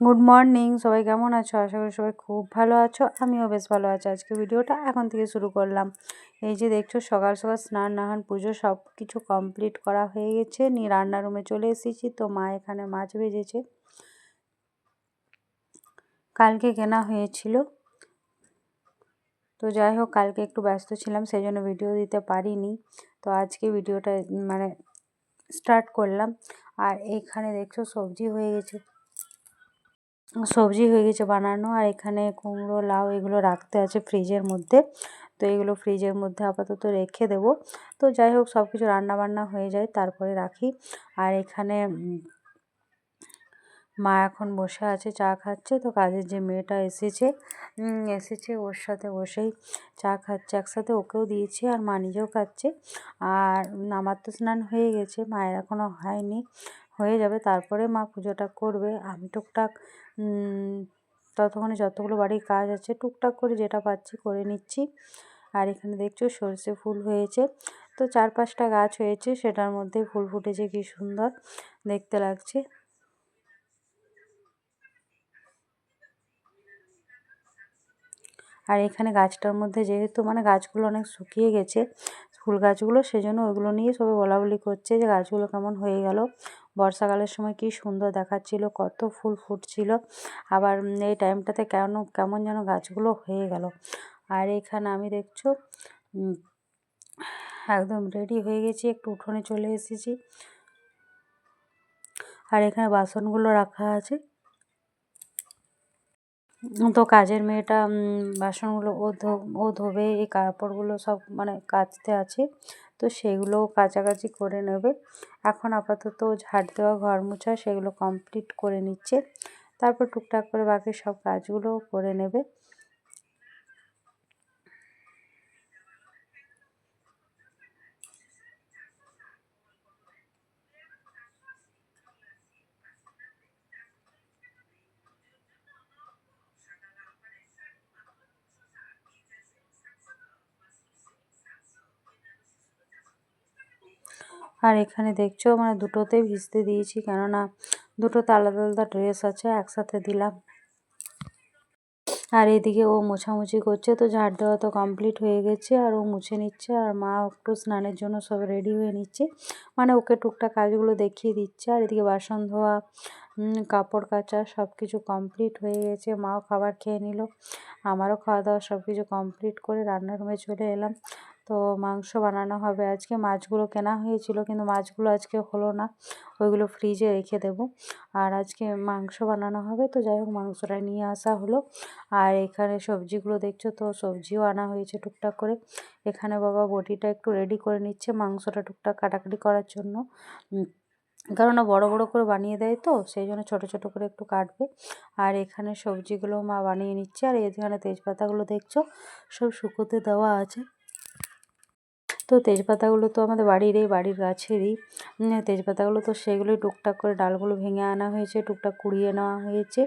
Good morning সবাই কেমন আছো? আশা করি সবাই খুব ভালো আছো। আমিও বেশ ভালো আছি। আজকে ভিডিওটা এখন থেকে শুরু করলাম। এই যে দেখছ, সকাল সকাল স্নান, নাহান, পুজো সব কিছু কমপ্লিট করা হয়ে গেছে। নিয়ে রান্নার রুমে চলে এসেছি। তো মা এখানে মাছ ভেজেছে। কালকে কেনা হয়েছিল। তো যাই হোক, কালকে একটু ব্যস্ত ছিলাম সেই জন্য ভিডিও দিতে পারিনি। তো আজকে ভিডিওটা মানে স্টার্ট করলাম। আর এইখানে দেখছ, সবজি হয়ে গেছে। সবজি হয়ে গেছে বানানো আর এখানে কুমড়ো, লাউ এগুলো রাখতে আছে ফ্রিজের মধ্যে। তো এগুলো ফ্রিজের মধ্যে আপাতত রেখে দেব। তো যাই হোক সব কিছু রান্নাবান্না হয়ে যায়, তারপরে রাখি। আর এখানে মা এখন বসে আছে, চা খাচ্ছে। তো কাজের যে মেয়েটা এসেছে এসেছে ওর সাথে বসেই চা খাচ্ছে। একসাথে ওকেও দিয়েছি আর মা নিজেও খাচ্ছে। আর আমার তো স্নান হয়ে গেছে, মায়ের এখনও হয়নি। হয়ে যাবে, তারপরে মা পুজোটা করবে। আমি টুকটাক ততক্ষণে যতগুলো বাড়ির কাজ আছে টুকটাক করে যেটা পাচ্ছি করে নিচ্ছি। আর এখানে দেখছ সর্ষে ফুল হয়েছে। তো চার পাঁচটা গাছ হয়েছে, সেটার মধ্যে ফুল ফুটেছে, কি সুন্দর দেখতে লাগছে। আর এখানে গাছটার মধ্যে যেহেতু মানে গাছগুলো অনেক শুকিয়ে গেছে, ফুল গাছগুলো, সেজন্য ওইগুলো নিয়ে সবাই বলাবলি করছে যে গাছগুলো কেমন হয়ে গেল। বর্ষাকালের সময় কি সুন্দর দেখাচ্ছিল, কত ফুল ফুটছিল, আবার এই টাইমটাতে কেন, কেমন যেন গাছগুলো হয়ে গেল। আর এখানে আমি দেখছ একদম রেডি হয়ে গেছি, একটু উঠোনে চলে এসেছি। আর এখানে বাসনগুলো রাখা আছে। তো কাজের মেয়েটা বাসনগুলো ও ধো, ও ধোবে, এই কাপড়গুলো সব মানে কাচতে আছে, তো সেগুলো কাচাকাচি করে নেবে। এখন আপাতত ঝাড় দেওয়া ঘর মোছা সেগুলো কমপ্লিট করে নিচ্ছে। তারপর টুকটাক করে বাকি সব কাজগুলোও করে নেবে। আর এখানে দেখছ মানে দুটোতেই ভিজতে দিয়েছি, কেননা দুটোতে আলাদা আলাদা ড্রেস আছে, একসাথে দিলাম। আর এদিকে ও মোছামুছি করছে, তো ঝাড় দেওয়া তো কমপ্লিট হয়ে গেছে, আর ও মুছে নিচ্ছে, আর মা একটু স্নানের জন্য সব রেডি হয়ে নিচ্ছে। মানে ওকে টুকটাক কাজগুলো দেখিয়ে দিচ্ছে, আর এদিকে বাসন ধোয়া কাপড় কাচা সব কিছু কমপ্লিট হয়ে গেছে, মাও খাবার খেয়ে নিল, আমারও খাওয়া দাওয়া সব কিছু কমপ্লিট করে রান্নার রুমে চলে এলাম। তো মাংস বানানো হবে। আজকে মাছগুলো কেনা হয়েছিল, কিন্তু মাছগুলো আজকে হলো না। ওইগুলো ফ্রিজে রেখে দেবো। আর আজকে মাংস বানানো হবে, তো যাই হোক মাংসটা নিয়ে আসা হলো। আর এখানে সবজিগুলো দেখছ তো, সবজিও আনা হয়েছে টুকটাক করে। এখানে বাবা বটিটা একটু রেডি করে নিচ্ছে মাংসটা টুকটাক কাটাকাটি করার জন্য। কেননা বড় বড় করে বানিয়ে দেয় তো, সেই জন্য ছোটো ছোটো করে একটু কাটবে। আর এখানে সবজিগুলো মা বানিয়ে নিচ্ছে। আর এখানে তেজপাতাগুলো দেখছ, সব শুকোতে দেওয়া আছে। তো তেজপাতাগুলো তো আমাদের বাড়ির এই, বাড়ির গাছেরই। তেজপাতাগুলো তো সেগুলোই টুকটাক করে ডালগুলো ভেঙে আনা হয়েছে, টুকটাক কুড়িয়ে নেওয়া হয়েছে।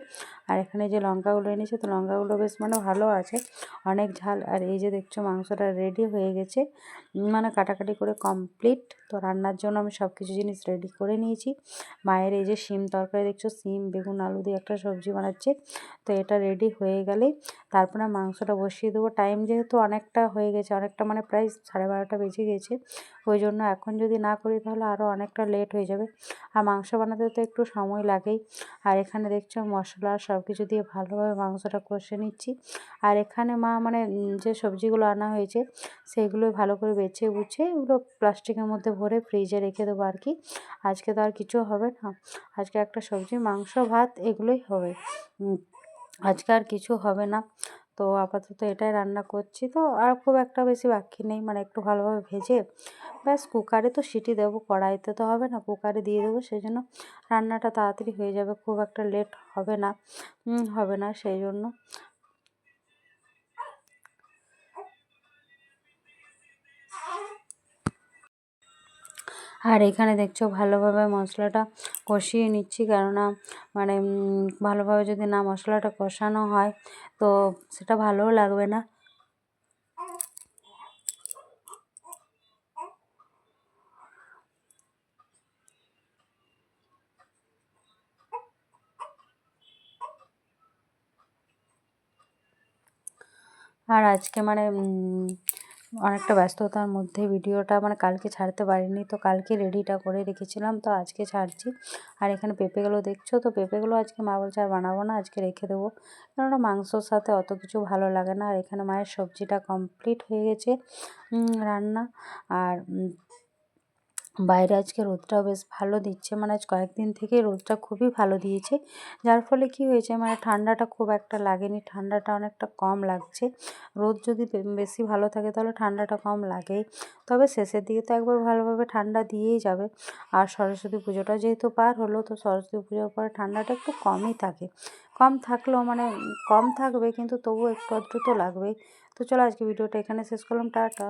আর এখানে যে লঙ্কাগুলো এনেছে, তো লঙ্কাগুলো বেশ মানে ভালো আছে। অনেক ঝাল। আর এই যে দেখছ মাংসটা রেডি হয়ে গেছে। মানে কাটাকাটি করে কমপ্লিট তো রান্নার জন্য আমি সব কিছু জিনিস রেডি করে নিয়েছি। মায়ের এই যে শিম তরকারি দেখছ, শিম, বেগুন, আলু দিয়ে একটা সবজি বানাচ্ছে। তো এটা রেডি হয়ে গেলেই তারপরে মাংসটা বসিয়ে দেবো। টাইম যেহেতু অনেকটা হয়ে গেছে, অনেকটা মানে প্রায় সাড়ে বারোটা বেজে গেছে। ওই জন্য এখন যদি না করি তাহলে আরও অনেকটা লেট হয়ে যাবে। আর মাংস বানাতে তো একটু সময় লাগেই। আর এখানে দেখছ মশলা সব কিছু দিয়ে ভালোভাবে মাংসটা কষে নিচ্ছি। আর এখানে মা মানে যে সবজিগুলো আনা হয়েছে সেগুলো ভালো করে বেছে বুছে এগুলো প্লাস্টিকের মধ্যে ভরে ফ্রিজে রেখে দেবো আর কি। আজকে তো আর কিছু হবে না। আজকে একটা সবজি, মাংস, ভাত এগুলোই হবে। আজকে আর কিছু হবে না। তো আপাতত এটাই রান্না করছি তো। আর খুব একটা বেশি বাকি নেই মানে একটু ভালোভাবে ভেজে। ব্যাস কুকারে তো সিটি দেবো, কড়াইতে তো হবে না কুকারে দিয়ে দেবো, সেই জন্য রান্নাটা তাড়াতাড়ি হয়ে যাবে, খুব একটা লেট হবে না। হবে না, সেই জন্য। আর এখানে দেখছ ভালোভাবে মশলাটা কষিয়ে নিচ্ছি কেননা মানে ভালোভাবে যদি না মশলাটা কষানো হয়, তো সেটা ভালোও লাগবে না। আর আজকে মানে অনেকটা ব্যস্ততার মধ্যে ভিডিওটা মানে কালকে ছাড়তে পারিনি, তো কালকে রেডিটা করে রেখেছিলাম, তো আজকে ছাড়ছি। আর এখানে পেঁপেগুলো দেখছ? তো পেঁপেগুলো আজকে মা বলছে আর বানাবো না, আজকে রেখে দেবো। কেননা মাংসর সাথে অত কিছু ভালো লাগে না। আর এখানে মায়ের সবজিটা কমপ্লিট হয়ে গেছে রান্না। আর বাইরে আজকে রোদটাও বেশ ভালো দিচ্ছে। মানে আজ কয়েকদিন থেকে রোদটা খুবই ভালো দিয়েছে। যার ফলে কি হয়েছে? মানে ঠান্ডাটা খুব একটা লাগেনি। ঠান্ডাটা অনেকটা কম লাগছে। রোদ যদি বেশি ভালো থাকে তাহলে ঠান্ডাটা কম লাগেই। তবে শেষের দিকে তো একবার ভালোভাবে ঠান্ডা দিয়েই যাবে। আর সরস্বতী পুজোটা যেহেতু পার হলো, তো সরস্বতী পুজোর পরে ঠান্ডাটা একটু কমই থাকে। কম থাকলেও মানে কম থাকবে, কিন্তু তবুও একটু আধটু তো লাগবেই। তো চলো আজকে ভিডিওটা এখানে শেষ করলাম। টাটা।